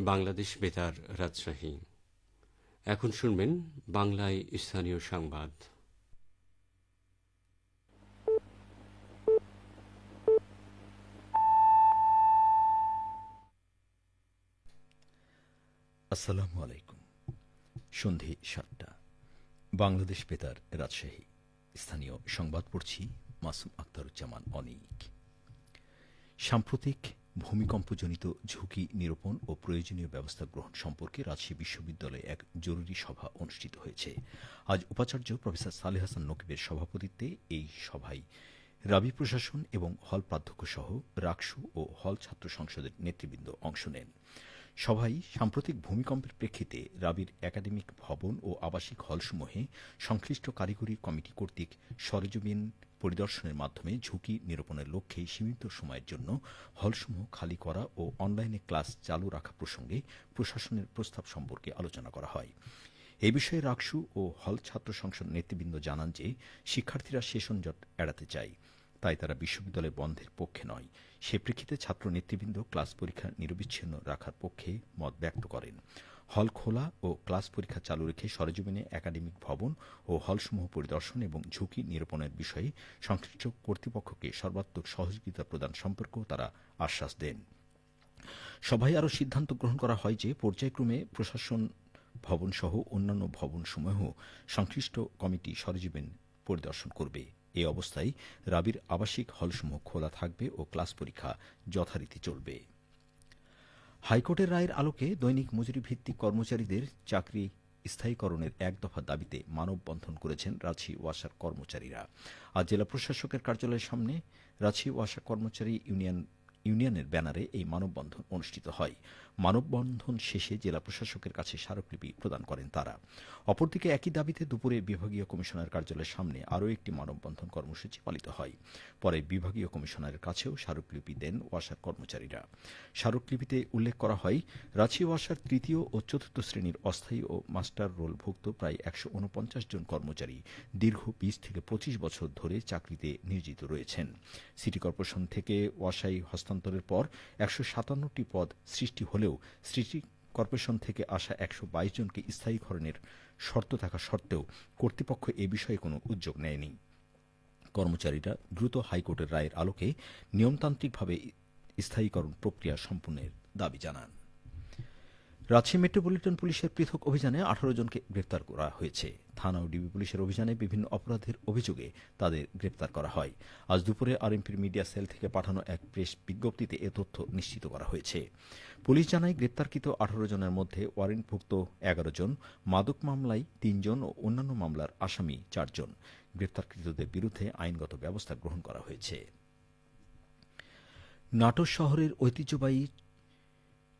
বাংলাদেশ বেতার রাজশাহী। এখন শুনবেন বাংলায় স্থানীয় সংবাদ। আসসালামু আলাইকুম। সন্ধে সাতটা। বাংলাদেশ বেতার রাজশাহী। স্থানীয় সংবাদ পড়ছি মাসুম আক্তারুজ্জামান অনিক। সাম্প্রতিক ভূমিকম্পজনিত ঝুঁকি নিরূপণ ও প্রয়োজনীয় ব্যবস্থা গ্রহণ সম্পর্কে রাজশাহী বিশ্ববিদ্যালয়ে এক জরুরি সভা অনুষ্ঠিত হয়েছে। আজ উপাচার্য প্রফেসর সালেহ হাসান নকিবের সভাপতিত্বে এই সভায় রাবি প্রশাসন এবং হল প্রাধ্যক্ষ সহ রাকসু ও হল ছাত্র সংসদের নেতৃবৃন্দ অংশ নেন। সভায় সাম্প্রতিক ভূমিকম্পের প্রেক্ষিতে রাবির একাডেমিক ভবন ও আবাসিক হলসমূহে সংশ্লিষ্ট কারিগরি কমিটি কর্তৃক সরেজমিন পরিদর্শনের মাধ্যমে ঝুঁকি নিরূপণের লক্ষ্যে সীমিত সময়ের জন্য হলসমূহ খালি করা ও অনলাইনে ক্লাস চালু রাখা প্রসঙ্গে প্রশাসনের প্রস্তাব সম্পর্কে আলোচনা করা হয়। এ বিষয়ে রাকসু ও হল ছাত্র সংসদ নেতৃবৃন্দ জানান যে, শিক্ষার্থীরা সেশন জট এড়াতে চায়। তাই তারা বিশ্ববিদ্যালয় বন্ধের পক্ষে নয়। সে প্রেক্ষিতে ছাত্র নেতৃবৃন্দ ক্লাস পরীক্ষা নিরবিচ্ছিন্ন রাখার পক্ষে মত ব্যক্ত করেন। হল খোলা ও ক্লাস পরীক্ষা চালু রেখে সরেজমিনে একাডেমিক ভবন ও হলসমূহ পরিদর্শন এবং ঝুঁকি নিরূপণের বিষয়ে সংশ্লিষ্ট কর্তৃপক্ষকে সর্বাত্মক সহযোগিতা প্রদান সম্পর্কেও তারা আশ্বাস দেন। সভায় আরও সিদ্ধান্ত গ্রহণ করা হয় যে পর্যায়ক্রমে প্রশাসন ভবন সহ অন্যান্য ভবনসমূহ সংশ্লিষ্ট কমিটি সরেজমিন পরিদর্শন করবে। এ অবস্থায় রাবির আবাসিক হলসমূহ খোলা থাকবে ও ক্লাস পরীক্ষা যথারীতি চলবে। হাইকোর্টের রায়ের আলোকে দৈনিক মজুরি ভিত্তিক কর্মচারীদের চাকরি স্থায়ীকরণের এক দফা দাবিতে মানববন্ধন করেছেন রাজশাহী ওয়াসার কর্মচারীরা। আজ জেলা প্রশাসকের কার্যালয়ের সামনে রাজশাহী ওয়াসা কর্মচারী ইউনিয়ন ইউনিয়নের ব্যানারে এই মানববন্ধন অনুষ্ঠিত হয়। মানববন্ধন শেষে জেলা প্রশাসকের কাছে স্মারকলিপি প্রদান করেন তারা। অপরদিকে একই দাবিতে দুপুরে বিভাগীয় কমিশনার কার্যালয়ের সামনে আরও একটি মানববন্ধন কর্মসূচি পালিত হয়। পরে বিভাগীয় কমিশনারের কাছেও স্মারকলিপি দেন ওয়াসার কর্মচারীরা। স্মারকলিপিতে উল্লেখ করা হয়, রাঁচি ওয়াসার তৃতীয় ও চতুর্থ শ্রেণির অস্থায়ী ও মাস্টার রোলভুক্ত প্রায় একশো উনপঞ্চাশ জন কর্মচারী দীর্ঘ বিশ থেকে পঁচিশ বছর ধরে চাকরিতে নিয়োজিত রয়েছেন। সিটি কর্পোরেশন থেকে ওয়াসাই হস্তান্তরের পর একশো সাতান্নটি পদ সৃষ্টি হলেও সিটি কর্পোরেশন থেকে আসা একশো বাইশ জনকে স্থায়ীকরণের শর্ত থাকা সত্ত্বেও কর্তৃপক্ষ এ বিষয়ে কোনো উদ্যোগ নেয়নি। কর্মচারীরা দ্রুত হাইকোর্টের রায়ের আলোকে নিয়মতান্ত্রিকভাবে স্থায়ীকরণ প্রক্রিয়া সম্পূর্ণের দাবি জানান। রাজশাহী মেট্রোপলিটন পুলিশের পৃথক অভিযানে আঠারো জনকে গ্রেপ্তার করা হয়েছে। থানা ও ডিবি পুলিশের অভিযানে বিভিন্ন অপরাধের অভিযোগে তাদের গ্রেপ্তার করা হয়। আজ দুপুরে আরএমপির মিডিয়া সেল থেকে পাঠানো এক প্রেস বিজ্ঞপ্তিতে এ তথ্য নিশ্চিত করা হয়েছে। পুলিশ জানায়, গ্রেপ্তারকৃত আঠারো জনের মধ্যে ওয়ারেন্টভুক্ত এগারো জন, মাদক মামলায় তিনজন ও অন্যান্য মামলার আসামি চারজন গ্রেপ্তারকৃতদের বিরুদ্ধে আইনগত ব্যবস্থা গ্রহণ করা হয়েছে। নাটোর শহরের ঐতিহ্যবাহী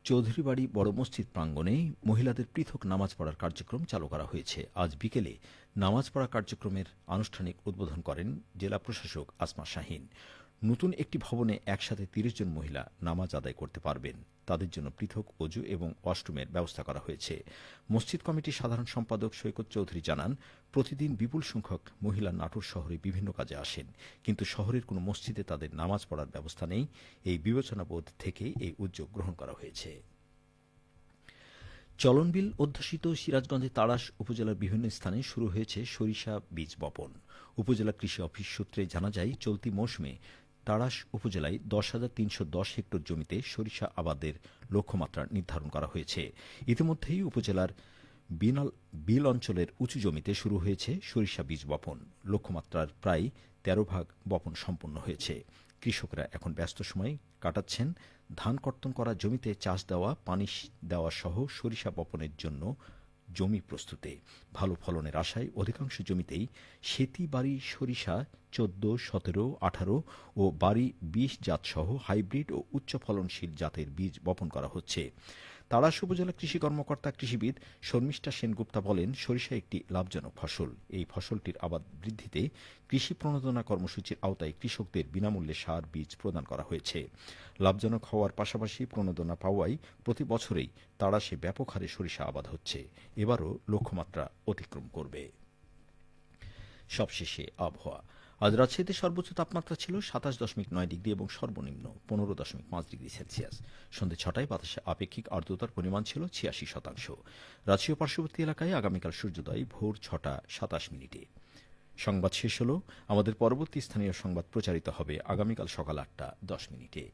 চৌধুরীবাড়ি বড় মসজিদ প্রাঙ্গণে মহিলাদের পৃথক নামাজ পড়ার কার্যক্রম চালু করা হয়েছে। আজ বিকেলে নামাজ পড়া কার্যক্রমের আনুষ্ঠানিক উদ্বোধন করেন জেলা প্রশাসক আসমা শাহিন। নতুন একটি ভবনে একসাথে তিরিশ জন মহিলা নামাজ আদায় করতে পারবেন। তাদের জন্য পৃথক অজু এবং অষ্টমের ব্যবস্থা করা হয়েছে। মসজিদ কমিটির সাধারণ সম্পাদক সৈকত চৌধুরী জানান, প্রতিদিন বিপুল সংখ্যক মহিলা নাটোর শহরে বিভিন্ন কাজে আসেন, কিন্তু শহরের কোনো মসজিদে তাদের নামাজ পড়ার ব্যবস্থা নেই। এই বিবেচনাবোধ থেকে এই উদ্যোগ গ্রহণ করা হয়েছে। চলনবিল অধ্যুষিত সিরাজগঞ্জের তাড়াশ উপজেলার বিভিন্ন স্থানে শুরু হয়েছে সরিষা বীজ বপন। উপজেলা কৃষি অফিস সূত্রে জানা যায়, চলতি মৌসুমে তাড়াশ উপজেলায় দশ হাজার তিনশো দশ হেক্টর জমিতে সরিষা আবাদের লক্ষ্যমাত্রা নির্ধারণ করা হয়েছে। ইতিমধ্যেই উপজেলার বিনাল বিল অঞ্চলের উঁচু জমিতে শুরু হয়েছে সরিষা বীজ বপন। লক্ষ্যমাত্রার প্রায় তেরো ভাগ বপন সম্পন্ন হয়েছে। কৃষকরা এখন ব্যস্ত সময় কাটাচ্ছেন। ধান কর্তন করা জমিতে চাষ দেওয়া, পানি দেওয়া সহ সরিষা বপনের জন্য জমি প্রস্তুতে। ভালো ফলনের আশায় অধিকাংশ জমিতেই সেতি, বাড়ি, সরিষা চোদ্দ, সতেরো, আঠারো ও বাড়ি, বিশ জাতসহ হাইব্রিড ও উচ্চ ফলনশীল জাতের বীজ বপন করা হচ্ছে। তাড়াশ উপজেলা কৃষি কর্মকর্তা, কৃষিবিদ। শর্মিষ্ঠা সেনগুপ্তা বলেন, সরিষা একটি লাভজনক ফসল। এই ফসলটির আবাদ বৃদ্ধিতে কৃষি প্রণোদনা কর্মসূচির আওতায় কৃষকদের বিনামূল্যে সার, বীজ প্রদান করা হয়েছে। লাভজনক হওয়ার পাশাপাশি প্রণোদনা পাওয়ায় প্রতি বছরেই তাড়াশে ব্যাপক হারে সরিষা আবাদ হচ্ছে। এবারও লক্ষ্যমাত্রা অতিক্রম করবে। সবশেষে আবহাওয়া। আজ রাজশাহীতে সর্বোচ্চ তাপমাত্রা ছিল সাতাশ দশমিক নয় ডিগ্রি এবং সর্বনিম্ন পনেরো দশমিক পাঁচ ডিগ্রি সেলসিয়াস। সন্ধে ছটায় বাতাসে আপেক্ষিক আর্দ্রতার পরিমাণ ছিল ছিয়াশি শতাংশ। রাজশাহী পার্শ্ববর্তী এলাকায় আগামীকাল সূর্যোদয় ভোর ছটা সাতাশ মিনিটে। সংবাদ শেষ হল। আমাদের পরবর্তী স্থানীয় সংবাদ প্রচারিত হবে আগামীকাল সকাল আটটা দশ মিনিটে।